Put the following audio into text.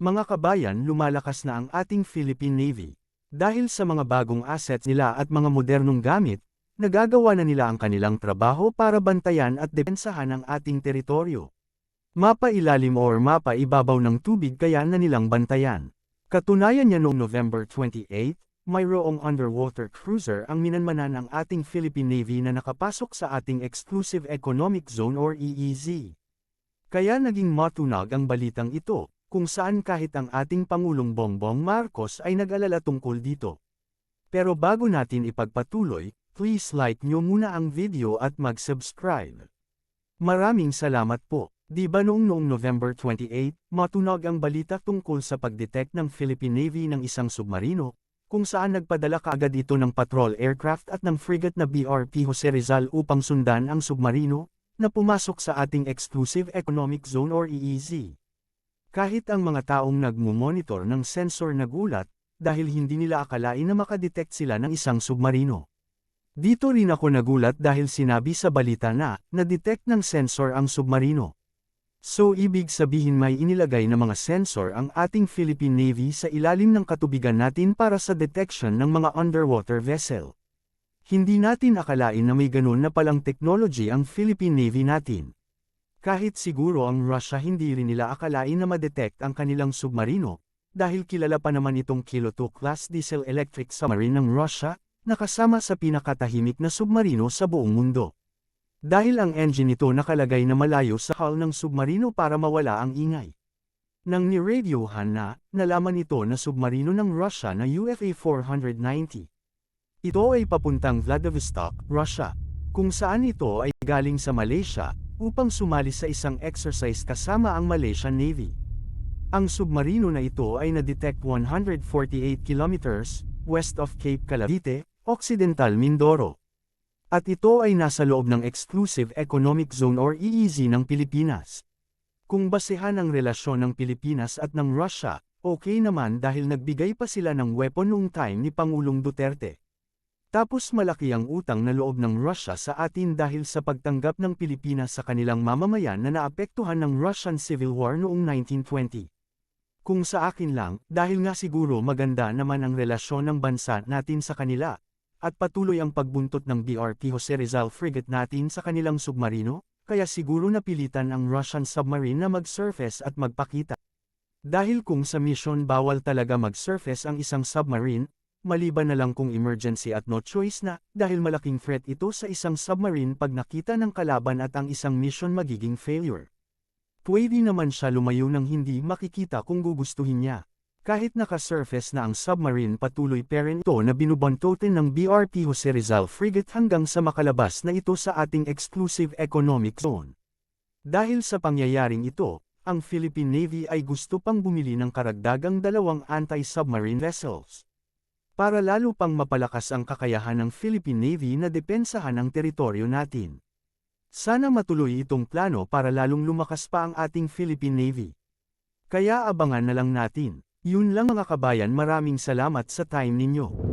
Mga kabayan lumalakas na ang ating Philippine Navy. Dahil sa mga bagong assets nila at mga modernong gamit, nagagawa na nila ang kanilang trabaho para bantayan at depensahan ang ating teritoryo. Mapa ilalim or mapa ibabaw ng tubig kaya na nilang bantayan. Katunayan niya noong November 28, mayroong underwater cruiser ang minanmanan ng ating Philippine Navy na nakapasok sa ating Exclusive Economic Zone or EEZ. Kaya naging matunag ang balitang ito, kung saan kahit ang ating Pangulong Bongbong Marcos ay nag-alala tungkol dito. Pero bago natin ipagpatuloy, please like nyo muna ang video at mag-subscribe. Maraming salamat po. Di ba noong noong November 28, matunog ang balita tungkol sa pagdetect ng Philippine Navy ng isang submarino, kung saan nagpadala kaagad ito ng patrol aircraft at ng frigate na BRP Jose Rizal upang sundan ang submarino, na pumasok sa ating Exclusive Economic Zone or EEZ. Kahit ang mga taong nagmumonitor ng sensor nagulat, dahil hindi nila akalain na makadetect sila ng isang submarino. Dito rin ako nagulat dahil sinabi sa balita na, na-detect ng sensor ang submarino. So ibig sabihin may inilagay na mga sensor ang ating Philippine Navy sa ilalim ng katubigan natin para sa detection ng mga underwater vessel. Hindi natin akalain na may ganun na palang technology ang Philippine Navy natin. Kahit siguro ang Russia hindi rin nila akalain na madetect ang kanilang submarino, dahil kilala pa naman itong Kilo 2 class diesel electric submarine ng Russia, nakasama sa pinakatahimik na submarino sa buong mundo. Dahil ang engine nito nakalagay na malayo sa hull ng submarino para mawala ang ingay. Nang niradyohan na, nalaman ito na submarino ng Russia na UFA 490. Ito ay papuntang Vladivostok, Russia, kung saan ito ay galing sa Malaysia, upang sumali sa isang exercise kasama ang Malaysian Navy. Ang submarino na ito ay na-detect 148 kilometers west of Cape Calavite, Occidental Mindoro. At ito ay nasa loob ng Exclusive Economic Zone or EEZ ng Pilipinas. Kung basehan ang relasyon ng Pilipinas at ng Russia, okay naman dahil nagbigay pa sila ng weapon noong time ni Pangulong Duterte. Tapos malaki ang utang na loob ng Russia sa atin dahil sa pagtanggap ng Pilipinas sa kanilang mamamayan na naapektuhan ng Russian Civil War noong 1920. Kung sa akin lang, dahil nga siguro maganda naman ang relasyon ng bansa natin sa kanila, at patuloy ang pagbuntot ng BRP Jose Rizal frigate natin sa kanilang submarino, kaya siguro napilitan ang Russian submarine na mag-surface at magpakita. Dahil kung sa mission bawal talaga mag-surface ang isang submarine, maliban na lang kung emergency at no choice na, dahil malaking threat ito sa isang submarine pag nakita ng kalaban at ang isang mission magiging failure. Pwede naman siya lumayo ng hindi makikita kung gugustuhin niya. Kahit naka-surface na ang submarine patuloy pa rin ito na binubantotin ng BRP Jose Rizal frigate hanggang sa makalabas na ito sa ating exclusive economic zone. Dahil sa pangyayaring ito, ang Philippine Navy ay gusto pang bumili ng karagdagang dalawang anti-submarine vessels. Para lalo pang mapalakas ang kakayahan ng Philippine Navy na depensahan ang teritoryo natin. Sana matuloy itong plano para lalong lumakas pa ang ating Philippine Navy. Kaya abangan na lang natin. Yun lang mga kabayan maraming salamat sa time ninyo.